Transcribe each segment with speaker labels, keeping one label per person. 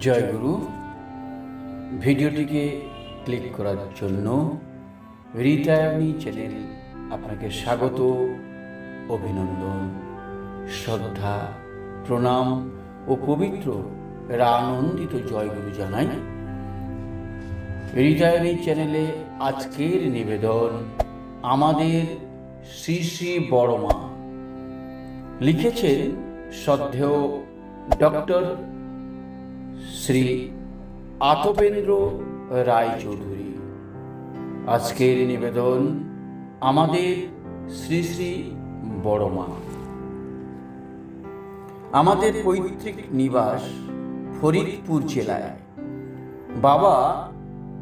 Speaker 1: জয় গুরু ভিডিওটিকে ক্লিক করার জন্য রিটায়ারনি চ্যানেল আপনাকে স্বাগত, অভিনন্দন, শ্রদ্ধা, প্রণাম ও পবিত্র এরা আনন্দিত জয়গুরু জানাই। রিটায়ারি চ্যানেলে আজকের নিবেদন আমাদের শ্রী শ্রী বড় মা লিখেছেন শ্রদ্ধেয় ডক্টর শ্রী আতপেন্দ্র রায়চৌধুরী। আজকের নিবেদন আমাদের শ্রী শ্রী বড় মা আমাদের পৈতৃক নিবাস ফরিদপুর জেলায়। বাবা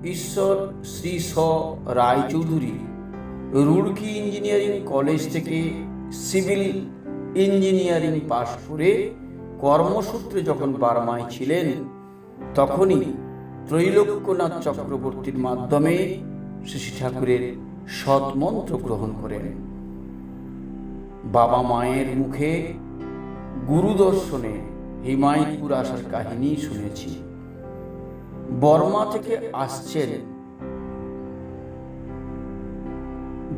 Speaker 1: ঈশ্বর শ্রী স রায়চৌধুরী রুড়কি ইঞ্জিনিয়ারিং কলেজ থেকে সিভিল ইঞ্জিনিয়ারিং পাশ করে কর্মসূত্রে যখন বার্মায় ছিলেন তখনই ত্রৈলোক্যনাথ চক্রবর্তীর মাধ্যমে শ্রী ঠাকুরের সৎমন্ত্র গ্রহণ করেন। বাবা মায়ের মুখে গুরু দর্শনে হিমায়তপুর আসার কাহিনী শুনেছি। বর্মা থেকে আসছেন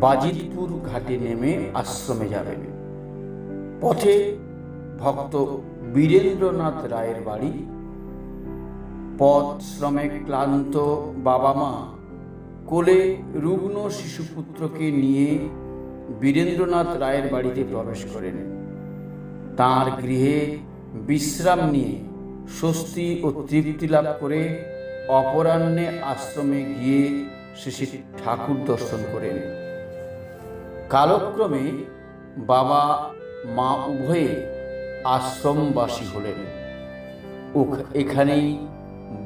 Speaker 1: বাজিতপুর ঘাটে নেমে আশ্রমে যাবেন। পথে ভক্ত বীরেন্দ্রনাথ রায়ের বাড়ি পথ শ্রমে ক্লান্ত বাবা মা কোলে রুগ্ন শিশুপুত্রকে নিয়ে বীরেন্দ্রনাথ রায়ের বাড়িতে প্রবেশ করেন। তার গৃহে বিশ্রাম নিয়ে স্বস্তি ও তৃপ্তি লাভ করে অপরাহ্নে আশ্রমে গিয়ে শ্রী ঠাকুর দর্শন করেন। কালক্রমে বাবা, মা উভয়ে আশ্রমবাসী হলেন। এখানেই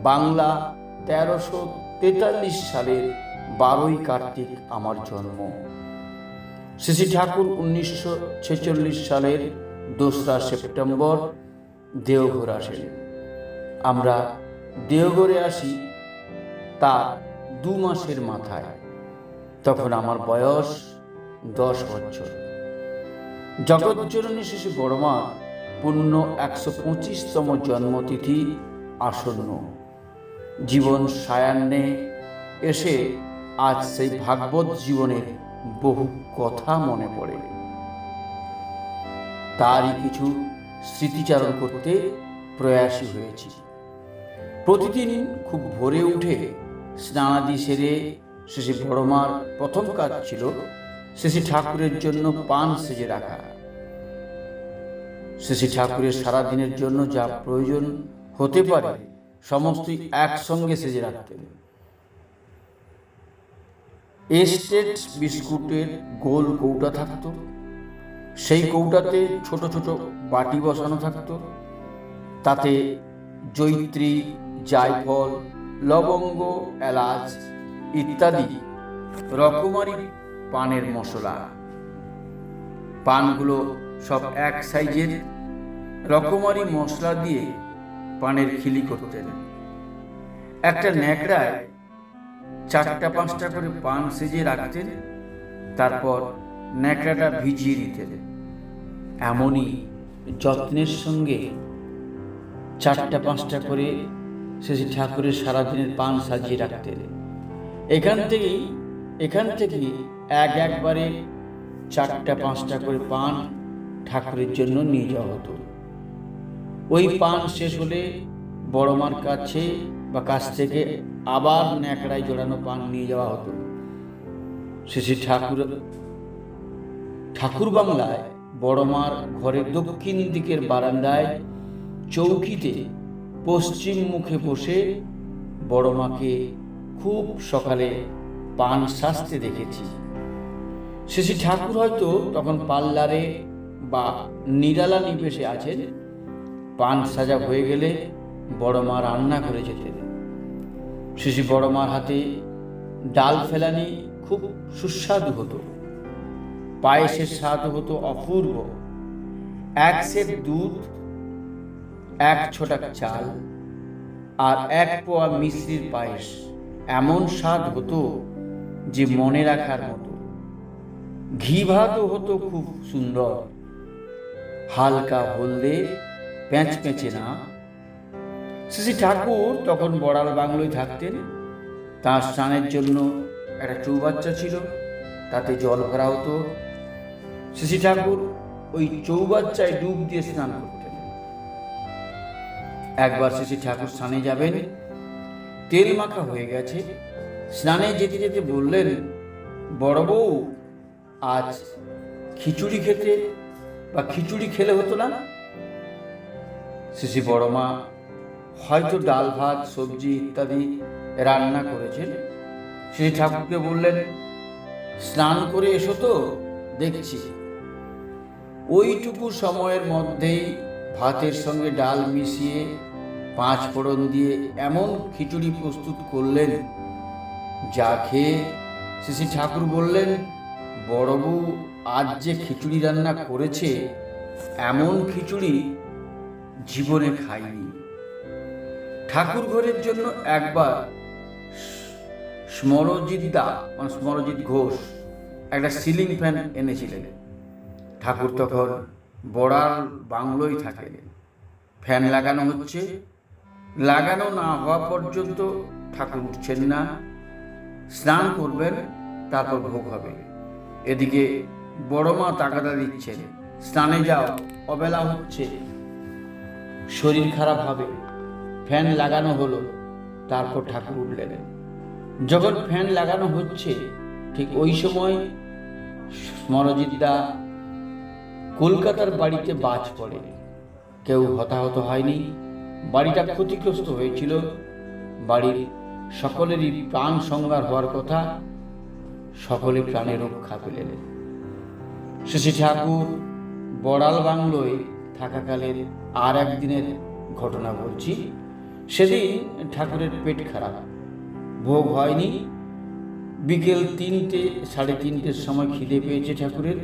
Speaker 1: বাংলা তেরোশো তেতাল্লিশ সালের বারোই কার্তিক আমার জন্ম। শ্রী ঠাকুর উনিশশো ছেচল্লিশ সালের দোসরা সেপ্টেম্বর দেওঘর আসেন। আমরা দেওঘরে আসি তার দু মাসের মাথায়। তখন আমার বয়স দশ বছর। জগৎজননী শিশু বড়মা পূর্ণ একশো পঁচিশতম জন্মতিথি আসন্ন। জীবন সায়ান্নে এসে আজ সেই ভাগবত জীবনের বহু কথা মনে পড়ে। তারই কিছু স্মৃতিচারণ করতে প্রয়াসী হয়েছি। প্রতিদিন খুব ভোরে উঠে স্নানাদি সেরে শেষে বড়মার প্রথম কাজ ছিল শেষে ঠাকুরের জন্য পান সেজে রাখা। শেষে ঠাকুরের সারাদিনের জন্য যা প্রয়োজন হতে পারে সমস্তই একসঙ্গে সেজে রাখতেন এস্টেট বিস্কুটের গোল কৌটা থাকতো সেই কৌটাতে ছোট ছোট বাটি বসানো থাকতো। তাতে জৈত্রী জায়ফল লবঙ্গ এলাচ ইত্যাদি রকমারি পানের মশলা। পানগুলো সব এক সাইজের। রকমারি মশলা দিয়ে পানের খিলি করতেন। একটা ন্যাকড়ায় চারটা পাঁচটা করে পান সেজে রাখতেন, তারপর ন্যাকড়াটা ভিজিয়ে দিতেন। এমনই যত্নের সঙ্গে চারটা পাঁচটা করে শেষে ঠাকুরের সারাদিনের পান সাজিয়ে রাখতেন। এখান থেকেই এখান থেকেই এক একবারে চারটা পাঁচটা করে পান ঠাকুরের জন্য নিয়ে যাওয়া হতো। ওই পান শেষ হলে বড়মার কাছে বা কাছ থেকে আবার ন্যাকড়ায় জোড়ানো পান নিয়ে যাওয়া হতো। শেষে ঠাকুর ঠাকুর বাংলায় বড়মার ঘরের দক্ষিণ দিকের বারান্দায় চৌকিতে পশ্চিম মুখে বসে বড়মাকে খুব সকালে পান সাজতে দেখেছি। শেষে ঠাকুর হয়তো তখন পাল্লারে বা নিরালা নিবেশে আছেন পান সাজা হয়ে গেলে বড় মা রান্না করে যেতেন শেষে বড় মার হাতে ডাল ফেলানি খুব সুস্বাদু হতো। পায়েসের স্বাদ হতো অপূর্ব। এক সের দুধ, এক ছোটা চাল আর এক পোয়া মিশ্রির পায়েস এমন স্বাদ হতো যে মনে রাখার মতো। ঘি ভাতও হতো খুব সুন্দর। হালকা হলদে প্যাঁচ পেঁচে না। শ্রী ঠাকুর তখন বড়াল বাংলোয় থাকতেন। তার স্নানের জন্য একটা চৌবাচ্চা ছিল, তাতে জল ভরা হতো। শ্রী ঠাকুর ওই চৌবাচ্চায় ডুব দিয়ে স্নান করতেন। একবার শ্রী ঠাকুর স্নানে যাবেন, তেল মাখা হয়ে গেছে। স্নানে যেতে যেতে বললেন, বড় বউ, আজ খিচুড়ি খেতে বা খিচুড়ি খেলে হতো না? শিশি বড় মা হয়তো ডাল, ভাত, সবজি ইত্যাদি রান্না করেছেন। শ্রী ঠাকুরকে বললেন, স্নান করে এসো তো, দেখছি। ওইটুকু সময়ের মধ্যেই ভাতের সঙ্গে ডাল মিশিয়ে পাঁচ ফোড়ন দিয়ে এমন খিচুড়ি প্রস্তুত করলেন, যা খেয়ে শ্রী ঠাকুর বললেন বড় বউ আজ যে খিচুড়ি রান্না করেছে, এমন খিচুড়ি জীবনে খাইনি। ঠাকুর ঘরের জন্য একবার স্মরজিৎ দা মানে স্মরজিৎ ঘোষ, একটা সিলিং ফ্যান এনেছিলেন। ঠাকুর তখন বড়াল বাংলোয় থাকেন। ফ্যান লাগানো হচ্ছে। লাগানো না হওয়া পর্যন্ত ঠাকুর উঠছেন না। স্নান করবেন, তারপর ভোগ হবে। এদিকে বড় মা তাকাদা দিচ্ছেন। স্নানে যাও, অবেলা হচ্ছে। শরীর খারাপ হবে। ফ্যান লাগানো হলো। তারপর ঠাকুর উঠলেন। যখন ফ্যান লাগানো হচ্ছে, ঠিক ওই সময় স্মরজিৎদা কলকাতার বাড়িতে বাজ পড়ে। কেউ হতাহত হয়নি। বাড়িটা ক্ষতিগ্রস্ত হয়েছিল। বাড়ির সকলেরই প্রাণ সংহার হওয়ার কথা সকলে প্রাণে রক্ষা পেলেন। শশী ঠাকুর বড়াল বাংলোয় থাকাকালের আর একদিনের ঘটনা বলছি সেদিন ঠাকুরের পেট খারাপ। ভোগ হয়নি। বিকেল তিনটে, সাড়ে তিনটের সময় খিদে পেয়েছে ঠাকুরের।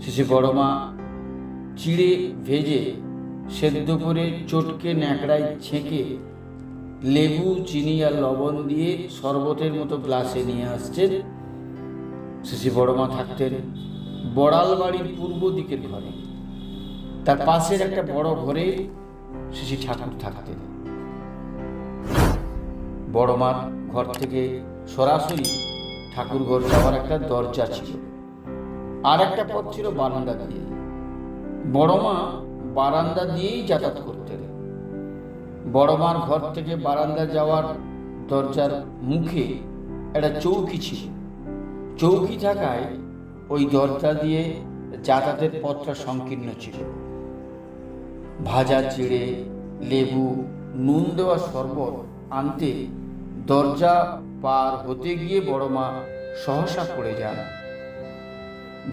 Speaker 1: শেষে বড় মা চিড়ে ভেজে সেদ্ধ করে চটকে ন্যাকড়ায় ছেঁকে লেবু, চিনি আর লবণ দিয়ে শরবতের মতো গ্লাসে নিয়ে আসছেন। শেষে বড় মা থাকতেন বড়াল বাড়ির পূর্ব দিকের ঘরে। তার পাশের একটা বড় ঘরে শিশি ঠাকুর থাকতেন। বড় মার ঘর থেকে সরাসরি ঠাকুর ঘর যাওয়ার একটা দরজা ছিল। আর একটা পথ ছিল বারান্দা দিয়ে। বড় মা বারান্দা দিয়েই যাতায়াত করতেন। বড় মার ঘর থেকে বারান্দা যাওয়ার দরজার মুখে একটা চৌকি ছিল। চৌকি থাকায় ওই দরজা দিয়ে যাতায়াতের পথটা সংকীর্ণ ছিল। ভাজা চিড়ে লেবু, নুন দেওয়া শরবত আনতে দরজা পার হতে গিয়ে বড় মা সহসা পড়ে যান।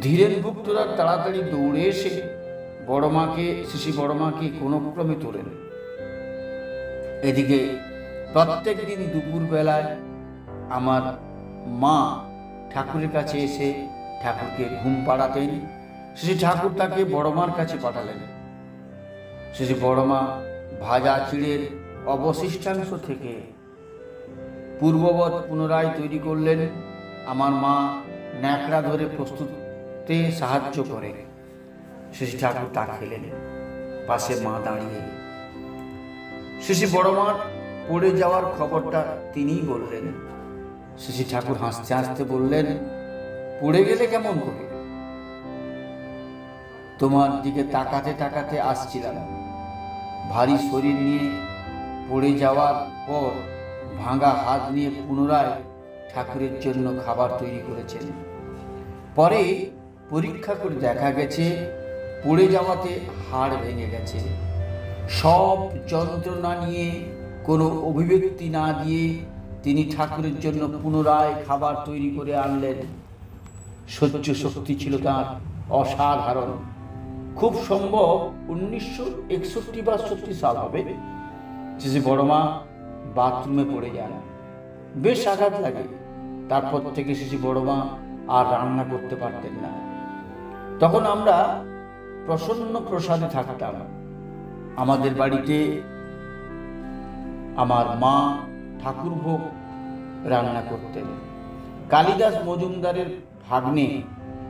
Speaker 1: ধীরেন ভুক্তরা তাড়াতাড়ি দৌড়ে এসে বড় মাকে, শিশি বড় মাকে কোনো ক্রমে তোলেন। এদিকে প্রত্যেক দিন দুপুর বেলায় আমার মা ঠাকুরের কাছে এসে ঠাকুরকে ঘুম পাড়াতেন। শ্রী ঠাকুর তাকে বড় মার কাছে পাঠালেন। শ্রী বড়মা ভাজা চিড়ের অবশিষ্টাংশ থেকে পূর্ববৎ পুনরায় তৈরি করলেন, আমার মা ন্যাকড়া ধরে প্রস্তুতে সাহায্য করে শ্রী ঠাকুর তা খেলেন, পাশে মা দাঁড়িয়ে। শ্রী বড় মার পড়ে যাওয়ার খবরটা তিনিই বললেন। শ্রী ঠাকুর হাসতে হাসতে বললেন, পড়ে গেলে কেমন করে? তোমার দিকে তাকাতে তাকাতে আসছিলাম। ভারী শরীর নিয়ে পড়ে যাওয়ার পর ভাঙা হাত নিয়ে পুনরায় ঠাকুরের জন্য খাবার তৈরি করেছেন। পরে পরীক্ষা করে দেখা গেছে, পড়ে যাওয়াতে হাড় ভেঙে গেছে। সব যন্ত্রণা নিয়ে কোনো অভিব্যক্তি না দিয়ে তিনি ঠাকুরের জন্য পুনরায় খাবার তৈরি করে আনলেন। সহ্য শক্তি ছিল তার অসাধারণ। খুব সম্ভব উনিশশো একষট্টি বা সত্যি সাল হবে যে বড় মা বাথরুমে পড়ে যান। বেশ আঘাত লাগে। তারপর থেকে শিশু বড় মা আর রান্না করতে পারতেন না। তখন আমরা প্রসন্ন প্রসাদে থাকতাম। আমাদের বাড়িতে আমার মা ঠাকুরভোগ রান্না করতেন। কালিদাস মজুমদারের ভাগ্নে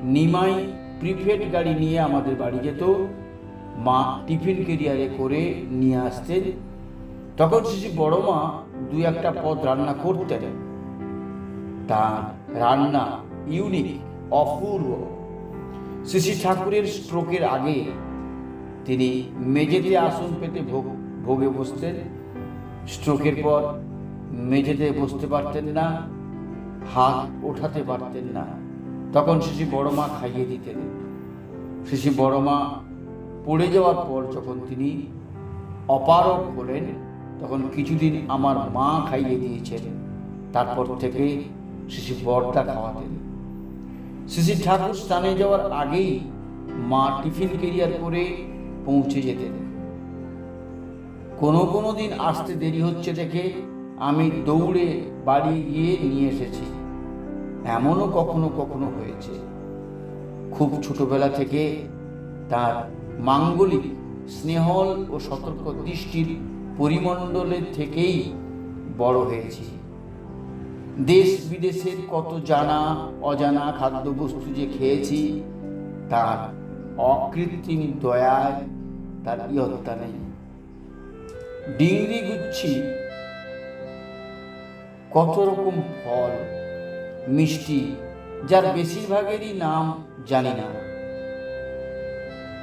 Speaker 1: নিমাই প্রিপেড গাড়ি নিয়ে আমাদের বাড়ি যেত। মা টিফিন কেরিয়ারে করে নিয়ে আসতেন। তখন শ্রী বড় মা দু একটা পদ রান্না করতেন। তার রান্না ইউনিক অপূর্ব। শ্রী ঠাকুরের স্ট্রোকের আগে তিনি মেঝেতে আসন পেতে ভোগ, ভোগে বসতেন। স্ট্রোকের পর মেঝেতে বসতে পারতেন না, হাত ওঠাতে পারতেন না। তখন শিশি বড় মা খাইয়ে দিতেন। শিশি বড় মা পড়ে যাওয়ার পর যখন তিনি অপারক হলেন, তখন কিছুদিন আমার মা খাইয়ে দিয়েছেন। তারপর থেকে শিশি বড়টা খাওয়াতেন। শিশি ঠাকুর স্থানে যাওয়ার আগেই মা টিফিন কেরিয়ার করে পৌঁছে যেতেন। কোনো কোনো দিন আসতে দেরি হচ্ছে দেখে আমি দৌড়ে বাড়ি গিয়ে নিয়ে এসেছি। এমনও কখনো কখনো হয়েছে। খুব ছোটবেলা থেকে তার মাঙ্গলিক স্নেহল ও সতর্ক দৃষ্টির পরিমণ্ডলের থেকেই বড় হয়েছি। দেশ বিদেশের কত জানা, অজানা খাদ্যবস্তু যে খেয়েছি, তার অকৃত্রিম দয়ায় তার ইয়ত্তা নেই। ডিংরি গুচ্ছি কত রকম ফল মিষ্টি, যার বেশিরভাগেরই নাম জানি না।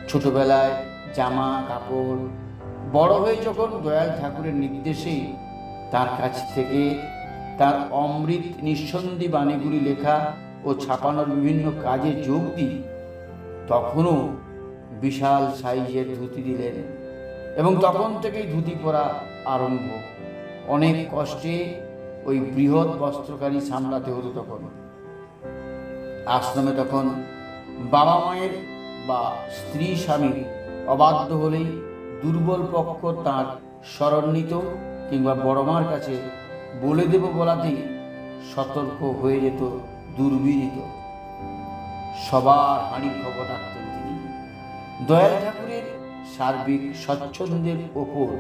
Speaker 1: ছোটবেলায় জামা, কাপড়, বড় হয়ে যখন দয়াল ঠাকুরের নির্দেশে তার কাছ থেকে তার অমৃত নিঃসন্ধি বাণীগুলি লেখা ও ছাপানোর বিভিন্ন কাজে যোগ দিই, তখনও বিশাল সাইজের ধুতি দিলেন এবং তখন থেকেই ধুতি পরা আরম্ভ। অনেক কষ্টে ওই বৃহৎ বস্ত্রকারী সামলাতে হতো তখন। আশ্রমে তখন বাবা মায়ের বা স্ত্রী স্বামীর অবাধ্য হলেই দুর্বল পক্ষ তার স্মরণিত কিংবা বড় মার কাছে বলে দেব বলাতেই সতর্ক হয়ে যেত, দুর্বিনীত। সবার হানি খবর রাখতেন তিনি। দয়াল ঠাকুরের সার্বিক স্বচ্ছন্দের ওপর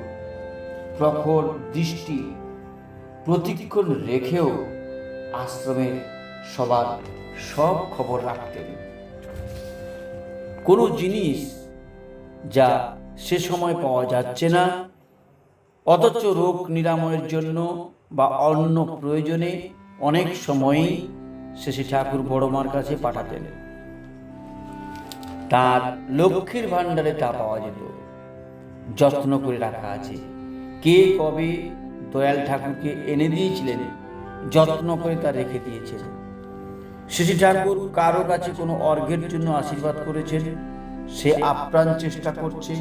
Speaker 1: প্রখর দৃষ্টি প্রতিক্ষণ রেখেও আশ্রমের সবার সব খবর রাখতেন। কোনো জিনিস যা সে সময় পাওয়া যাচ্ছে না, অথচ রোগ নিরাময়ের জন্য বা অন্য প্রয়োজনে অনেক সময়ই শেষে ঠাকুর বড়মার কাছে পাঠাতেন। তার লক্ষ্মীর ভাণ্ডারে তা পাওয়া যেত। যত্ন করে রাখা আছে। কে কবে দয়াল ঠাকুরকে এনে দিয়েছিলেন, যত্ন করে তা রেখে দিয়েছেন। শিশি ঠাকুর কারও কাছে কোনো অর্ঘের জন্য আশীর্বাদ করেছেন? সে আপ্রাণ চেষ্টা করছে,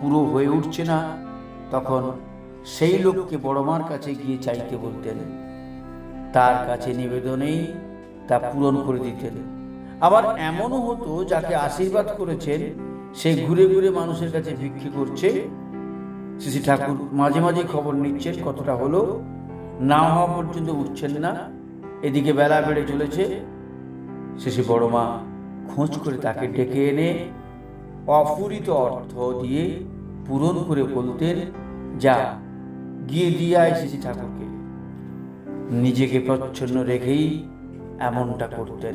Speaker 1: পুরো হয়ে উঠছে না। তখন সেই লোককে বড়মার কাছে গিয়ে চাইতে বলতেন। তার কাছে নিবেদনেই তা পূরণ করে দিতেন। আবার এমনও হতো, যাকে আশীর্বাদ করেছেন, সে ঘুরে ঘুরে মানুষের কাছে ভিক্ষে করছে শ্রী ঠাকুর মাঝে মাঝে খবর নিচ্ছেন কতটা হলো? না হওয়া পর্যন্ত উঠছেন না। এদিকে বেলা বেড়ে চলেছে। শেষে বড় মা খোঁজ করে তাকে ডেকে এনে অফুরিত অর্থ দিয়ে পূরণ করে বলতেন, যা, গিয়ে দিয়ে শ্রী ঠাকুরকে। নিজেকে প্রচ্ছন্ন রেখেই এমনটা করতেন।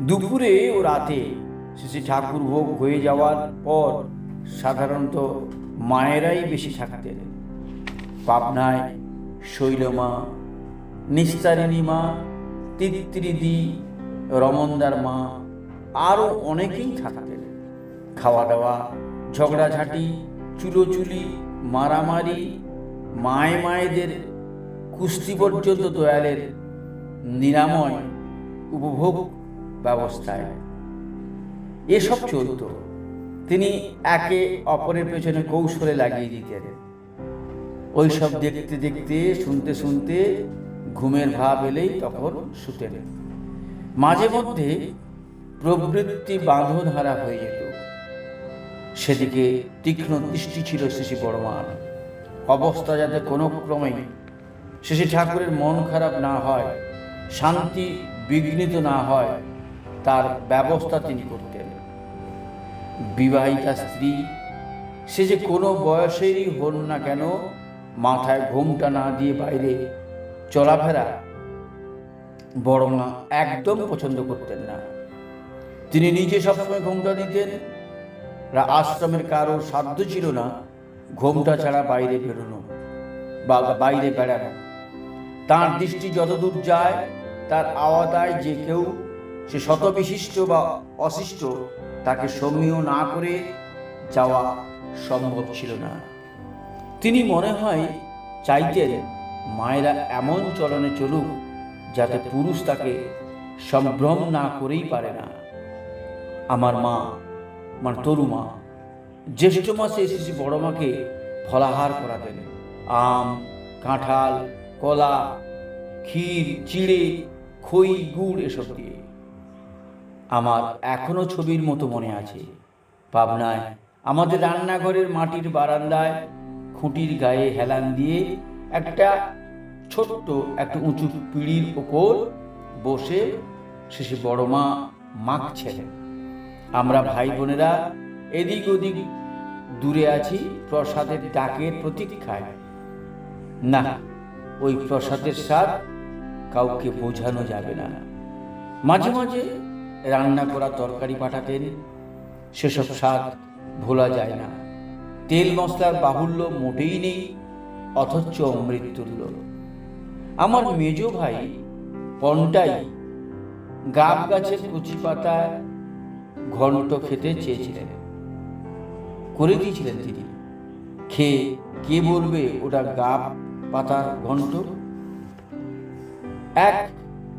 Speaker 1: দুপুরে ও রাতে শ্রী ঠাকুর ভোগ হয়ে যাওয়ার পর সাধারণত মায়েরাই বেশি থাকতেন। পাবনায় শৈলমা, নিস্তারিণী মা, তিত্রিদি, রমনদার মা, আরও অনেকেই থাকতেন। খাওয়া দাওয়া ঝগড়াঝাঁটি, চুলোচুলি, মারামারি, মায়ে মায়েদের কুস্তি পর্যন্ত দয়ালের নিরাময়, উপভোগ ব্যবস্থায়। এসব চলত। তিনি একে অপরের পেছনে কৌশলে লাগিয়ে দিতেন। ওই সব দেখতে দেখতে, শুনতে শুনতে ঘুমের ভাব এলেই তখন শুতেন। মাঝে মধ্যে প্রবৃত্তি বাঁধন হারা হয়ে যেত। সেদিকে তীক্ষ্ণ দৃষ্টি ছিল শিশি বড়মার অবস্থা যাতে কোনো ক্রমে শিশি ঠাকুরের মন খারাপ না হয়, শান্তি বিঘ্নিত না হয়, তার ব্যবস্থা তিনি করতেন। বিবাহিতা স্ত্রী, সে যে কোনো বয়সেরই হন না কেন, মাথায় ঘোমটা না দিয়ে বাইরে চলাফেরা বড় মা একদম পছন্দ করতেন না। তিনি নিজে সবসময় ঘোমটা দিতেন। আশ্রমের কারও সাধ্য ছিল না ঘোমটা ছাড়া বাইরে বেরোনো বা বাইরে বেড়ানো। তার দৃষ্টি যতদূর যায়, তার আওয়াতায় যে কেউ, সে শত বিশিষ্ট বা অশিষ্ট তাকে সমীহ না করে যাওয়া সম্ভব ছিল না। তিনি মনে হয় চাইতেন মায়েরা এমন চলনে চলুক যাতে পুরুষ তাকে সম্ভ্রম না করেই পারে না। আমার মা আমার তরু মা জ্যৈষ্ঠ মাসে এসেছি বড় মাকে ফলাহার করাতেন। আম কাঁঠাল কলা ক্ষীর চিড়ে খই গুড় এসব দিয়ে। আমার এখনও ছবির মতো মনে আছে। পাবনায় আমাদের রান্নাঘরের মাটির বারান্দায় খুঁটির গায়ে হেলান দিয়ে একটা ছোট্ট একটা উঁচু পিঁড়ির ওপর বসে শেষে বড় মা মাখছেন। আমরা ভাই বোনেরা এদিক ওদিক দূরে আছি প্রসাদের ডাকের প্রতীক্ষায়। না, ওই প্রসাদের স্বাদ কাউকে বোঝানো যাবে না। মাঝে মাঝে রান্না করা তরকারি পাঠাতেন, সেসব স্বাদ ভোলা যায় না। তেল মশলার বাহুল্য মোটেই নেই, অথচ অমৃতুল্য আমার মেজ ভাই পন্টাই গাব গাছের কুচি পাতায় ঘন্ট খেতে চেয়েছিলেন। করে দিয়েছিলেন তিনি। খেয়ে কে বলবে ওটা গাব পাতার ঘন্ট? এক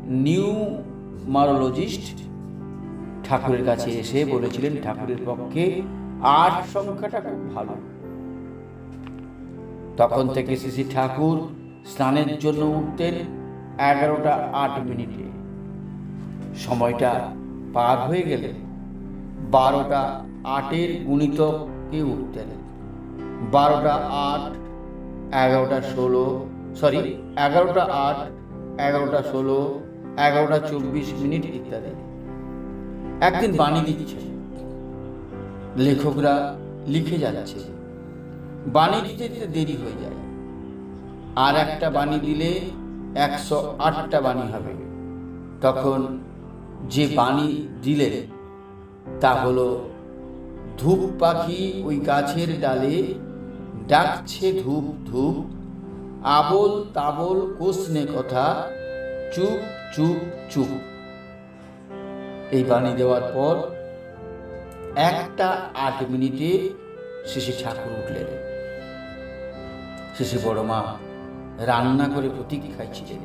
Speaker 1: নিউমারোলজিস্ট ঠাকুরের কাছে এসে বলেছিলেন, ঠাকুরের পক্ষে আট সংখ্যাটা খুব ভালো। তখন থেকে শ্রী ঠাকুর স্নানের জন্য উঠতেন এগারোটা আট মিনিটে। সময়টা পার হয়ে গেলে বারোটা আটের গুণিতকে উঠতেন। বারোটা আট, এগারোটা ষোলো, সরি, এগারোটা আট, এগারোটা ষোলো, এগারোটা চব্বিশ মিনিট ইত্যাদি। একদিন বাণী দিচ্ছে। লেখকরা লিখে যাচ্ছে। বাণী দিতে দিতে দেরি হয়ে যায়। আর একটা বাণী দিলে একশো আটটা বাণী হবে। তখন যে বাণী দিলে তা হলো ধূপ পাখি ওই গাছের ডালে ডাকছে ধূপ ধূপ আবল তাবল কোসনে কথা চুপ চুপ চুপ। এই বাণী দেওয়ার পর একটা আট মিনিটে শিশি ঠাকুর উঠলেন। শিশি বড় মা রান্না করে প্রতীক্ষায় ছিলেন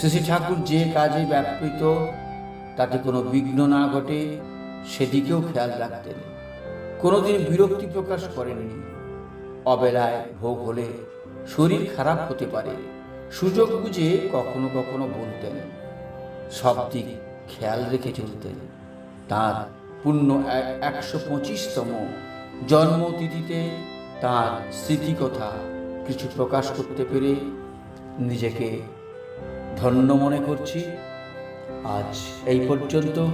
Speaker 1: শিশি ঠাকুর যে কাজে ব্যাপৃত, তাতে কোনো বিঘ্ন না ঘটে, সেদিকেও খেয়াল রাখতেন। কোনোদিন বিরক্তি প্রকাশ করেননি। অবেলায় ভোগ হলে শরীর খারাপ হতে পারে, সুযোগ বুঝে কখনো কখনো বলতেন, সব দিক খেয়াল রেখে চলতেন তার পূর্ণ একশো পঁচিশতম জন্মতিথিতে তার স্মৃতিকথা কিছু প্রকাশ করতে পেরে নিজেকে ধন্য মনে করছি। আজ এই পর্যন্ত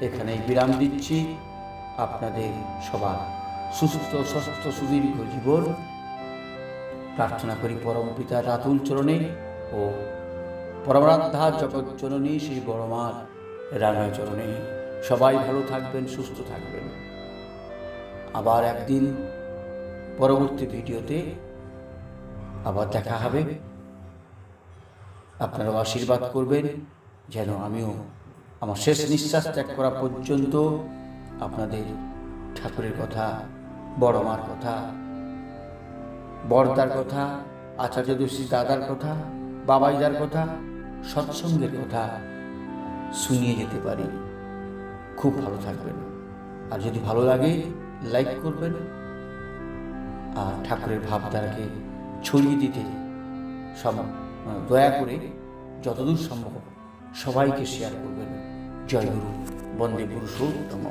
Speaker 1: এখানেই বিরাম দিচ্ছি। আপনাদের সবার সুস্থ সুস্থ সুদীর্ঘ জীবন। প্রার্থনা করি পরম পিতার রাতুল চরণে ও পরমারাধ্যা জগৎ জননী শ্রী বড়মার রাঙা চরণে সবাই ভালো থাকবেন, সুস্থ থাকবেন। আবার একদিন পরবর্তী ভিডিওতে আবার দেখা হবে। আপনারাও আশীর্বাদ করবেন, যেন আমিও আমার শেষ নিঃশ্বাস ত্যাগ করা পর্যন্ত আপনাদের ঠাকুরের কথা, বড় মার কথা বড়দার কথা, আচার্য দোষী দাদার কথা, বাবাইদার কথা, সৎসঙ্গের কথা শুনিয়ে যেতে পারি। খুব ভালো থাকবেন। আর যদি ভালো লাগে, লাইক করবেন। আর ঠাকুরের ভাবধারাকে ছড়িয়ে দিতে সব দয়া করে যতদূর সম্ভব সবাইকে শেয়ার করবেন। জয় গুরু। বন্দে পুরুষোত্তম